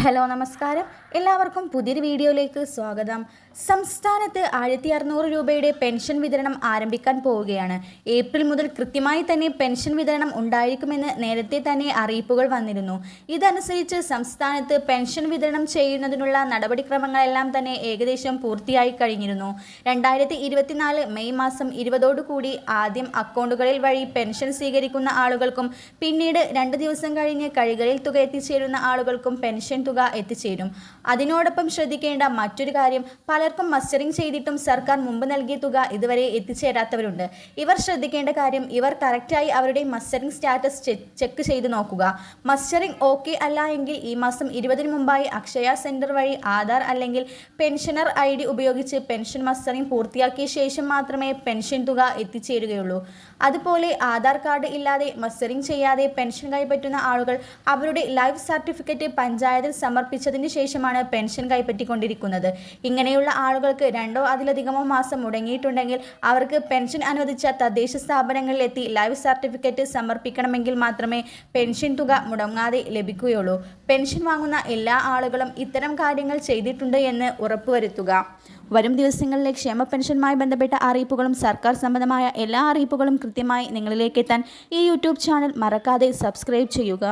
Hello നമസ്കാരം. എല്ലാവർക്കും പുതിയൊരു വീഡിയോയിലേക്ക് സ്വാഗതം. സംസ്ഥാനത്ത് ആയിരത്തി അറുന്നൂറ് രൂപയുടെ പെൻഷൻ വിതരണം ആരംഭിക്കാൻ പോവുകയാണ്. ഏപ്രിൽ മുതൽ കൃത്യമായി തന്നെ പെൻഷൻ വിതരണം ഉണ്ടായിരിക്കുമെന്ന് നേരത്തെ തന്നെ അറിയിപ്പുകൾ വന്നിരുന്നു. ഇതനുസരിച്ച് സംസ്ഥാനത്ത് പെൻഷൻ വിതരണം ചെയ്യുന്നതിനുള്ള നടപടിക്രമങ്ങളെല്ലാം തന്നെ ഏകദേശം പൂർത്തിയായി കഴിഞ്ഞിരുന്നു. രണ്ടായിരത്തി ഇരുപത്തിനാല് മെയ് മാസം ഇരുപതോടുകൂടി ആദ്യം അക്കൗണ്ടുകളിൽ വഴി പെൻഷൻ സ്വീകരിക്കുന്ന ആളുകൾക്കും പിന്നീട് രണ്ട് ദിവസം കഴിഞ്ഞ് കൈകളിൽ തുക എത്തിച്ചേരുന്ന ആളുകൾക്കും പെൻഷൻ തുക എത്തിച്ചേരും. അതിനോടൊപ്പം ശ്രദ്ധിക്കേണ്ട മറ്റൊരു കാര്യം പലർക്കും മസ്റ്ററിംഗ് ചെയ്തിട്ടും സർക്കാർ മുമ്പ് നൽകിയ തുക ഇതുവരെ എത്തിച്ചേരാത്തവരുണ്ട്. ഇവർ ശ്രദ്ധിക്കേണ്ട കാര്യം ഇവർ കറക്റ്റായി അവരുടെ മസ്റ്ററിംഗ് സ്റ്റാറ്റസ് ചെക്ക് ചെയ്ത് നോക്കുക. മസ്റ്ററിംഗ് ഓക്കെ അല്ല എങ്കിൽ ഈ മാസം ഇരുപതിന് മുമ്പായി അക്ഷയ സെന്റർ വഴി ആധാർ അല്ലെങ്കിൽ പെൻഷനർ ഐ ഡി ഉപയോഗിച്ച് പെൻഷൻ മസ്റ്ററിംഗ് പൂർത്തിയാക്കിയ ശേഷം മാത്രമേ പെൻഷൻ തുക എത്തിച്ചേരുകയുള്ളൂ. അതുപോലെ ആധാർ കാർഡ് ഇല്ലാതെ മസ്റ്ററിംഗ് ചെയ്യാതെ പെൻഷൻ കൈപ്പറ്റുന്ന ആളുകൾ അവരുടെ ലൈഫ് സർട്ടിഫിക്കറ്റ് പഞ്ചായത്തിൽ സമർപ്പിച്ചതിന് ശേഷമാണ് പെൻഷൻ കൈപ്പറ്റിക്കൊണ്ടിരിക്കുന്നത്. ഇങ്ങനെയുള്ള ആളുകൾക്ക് രണ്ടോ അതിലധികമോ മാസം മുടങ്ങിയിട്ടുണ്ടെങ്കിൽ അവർക്ക് പെൻഷൻ അനുവദിച്ച തദ്ദേശ സ്ഥാപനങ്ങളിലെത്തി ലൈഫ് സർട്ടിഫിക്കറ്റ് സമർപ്പിക്കണമെങ്കിൽ മാത്രമേ പെൻഷൻ തുക മുടങ്ങാതെ ലഭിക്കുകയുള്ളൂ. പെൻഷൻ വാങ്ങുന്ന എല്ലാ ആളുകളും ഇത്തരം കാര്യങ്ങൾ ചെയ്തിട്ടുണ്ട് എന്ന് ഉറപ്പുവരുത്തുക. വരും ദിവസങ്ങളിലെ ക്ഷേമ പെൻഷനുമായി ബന്ധപ്പെട്ട അറിയിപ്പുകളും സർക്കാർ സംബന്ധമായ എല്ലാ അറിയിപ്പുകളും കൃത്യമായി നിങ്ങളിലേക്ക് എത്താൻ ഈ യൂട്യൂബ് ചാനൽ മറക്കാതെ സബ്സ്ക്രൈബ് ചെയ്യുക.